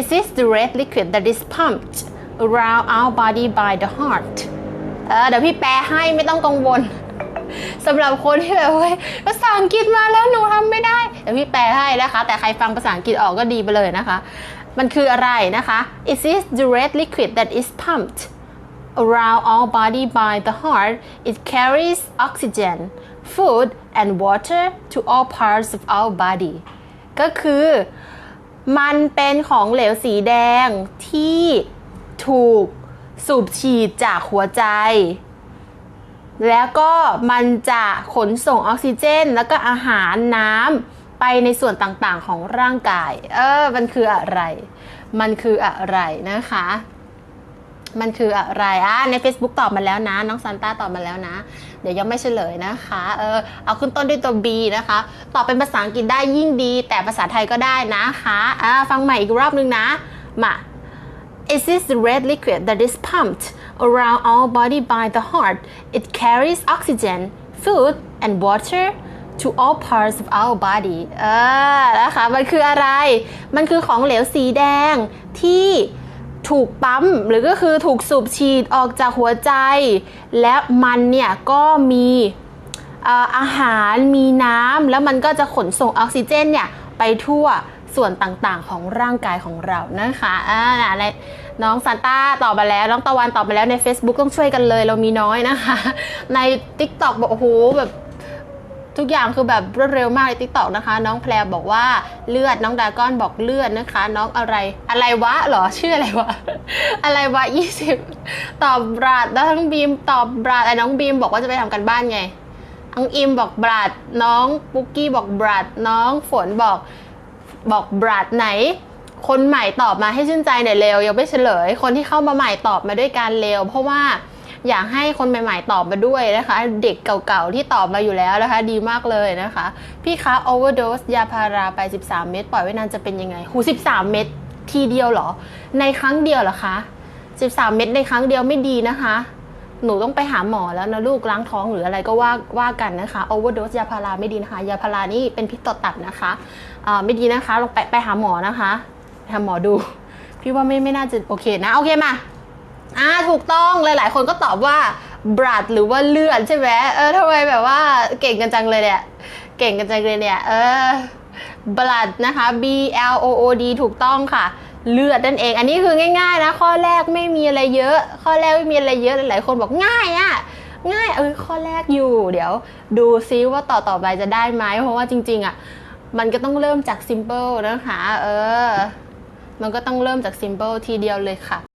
It is the red liquid that is pumped around our body by the heart เออเดี๋ยวพี่แปลให้ไม่ต้องกังวลสำหรับคนที่แบบว่าภาษาอังกฤษมาแล้วหนูทำไม่ได้เดี๋ยวพี่แปลให้นะคะ แต่ใครฟังภาษาอังกฤษออกก็ดีไปเลยนะคะ มันคืออะไรนะคะ It is the red liquid that is pumped around our body by the heart. It carries oxygen, food, and water to all parts of our body. ก็คือ มันเป็นของเหลวสีแดงที่ถูกสูบฉีดจากหัวใจ แล้วก็มันจะขนส่งออกซิเจน แล้วก็อาหารน้ำไปในส่วนต่างๆของร่างกาย เออ มันคืออะไร มันคืออะไรนะคะ มันคืออะไรอะใน Facebook ตอบมาแล้วนะ น้องซันต้าตอบมาแล้วนะ เดี๋ยวยังไม่เฉลยนะคะเออเอาขึ้นต้นด้วยตัว B นะคะ ตอบเป็นภาษาอังกฤษได้ยิ่งดี แต่ภาษาไทยก็ได้นะคะอ่าฟังใหม่อีกรอบนึงนะมา It is the red liquid that is pumped around our body by the heart. It carries oxygen, food, and water to all parts of our body. เออนะคะมันคืออะไร มันคือของเหลวสีแดงที่ ถูกปั๊มหรือก็คือถูกสูบฉีดออกจากหัวใจ และมันเนี่ยก็มีอาหารมีน้ำแล้วมันก็จะขนส่งออกซิเจนเนี่ยไปทั่วส่วนต่างๆ ของร่างกายของเรานะคะอ่าอะไรน้องซานต้าตอบมาแล้ว น้องตะวันตอบมาแล้วใน Facebook ต้องช่วยกันเลย เรามีน้อยนะคะ ใน TikTok บอกโอ้โหแบบ ทุกอย่างคือแบบรวดเร็วมากใน TikTok นะคะ น้องแพรบอกว่าเลือดน้องดาก้อนบอกเลือดนะคะ น้องอะไรอะไรวะหรอชื่ออะไรวะ อะไรวะ20ตอบบราดแล้วทั้งบีมตอบบราดไอ้น้องบีมบอกว่าจะไปทำกันบ้านไงน้องอิมบอกบราดน้องปุ๊กกี้บอกบราดน้องฝนบอกบอกบราดไหน คนใหม่ตอบมาให้ชื่นใจหน่อยเร็วยังไม่เฉลย คนที่เข้ามาใหม่ตอบมาด้วยการเร็วเพราะว่า อยากให้คนใหม่ ๆ ตอบมาด้วยนะคะ เด็กเก่าๆที่ตอบมาอยู่แล้วนะคะ ดีมากเลยนะคะ พี่คะ overdose ยาพาราไป 13 เม็ดปล่อยไว้นานจะเป็นยังไงหู13 เม็ดทีเดียวเหรอ ในครั้งเดียวเหรอคะ 13 เม็ดในครั้งเดียวไม่ดีนะคะ หนูต้องไปหาหมอแล้วนะลูกล้างท้องหรืออะไรก็ว่าว่ากันนะคะ overdose ยาพาราไม่ดีนะคะ ยาพารานี่เป็นพิษต่อตับนะคะไม่ดีนะคะลองไปไปหาหมอนะคะไปหาหมอดู พี่ว่าไม่ไม่น่าจะโอเคนะ โอเคมา อ่าถูกต้องหลาย ๆ คนก็ตอบว่า blood หรือว่าเลือดใช่ไหมเออทำไมแบบว่าเก่งกันจังเลยเนี่ย เก่งกันจังเลยเนี่ย เออ blood นะคะ B L O O D ถูกต้องค่ะเลือดนั่นเอง อันนี้คือง่ายๆนะ ข้อแรกไม่มีอะไรเยอะ ข้อแรกไม่มีอะไรเยอะหลายๆคนบอกง่ายอะง่ายเออข้อแรกอยู่ เดี๋ยว ดูซิว่าต่อต่อไปจะได้ไหมเพราะว่าจริง ๆอะมันก็ต้องเริ่มจาก simple นะคะ เออ มันก็ต้องเริ่มจาก simple ทีเดียวเลยค่ะ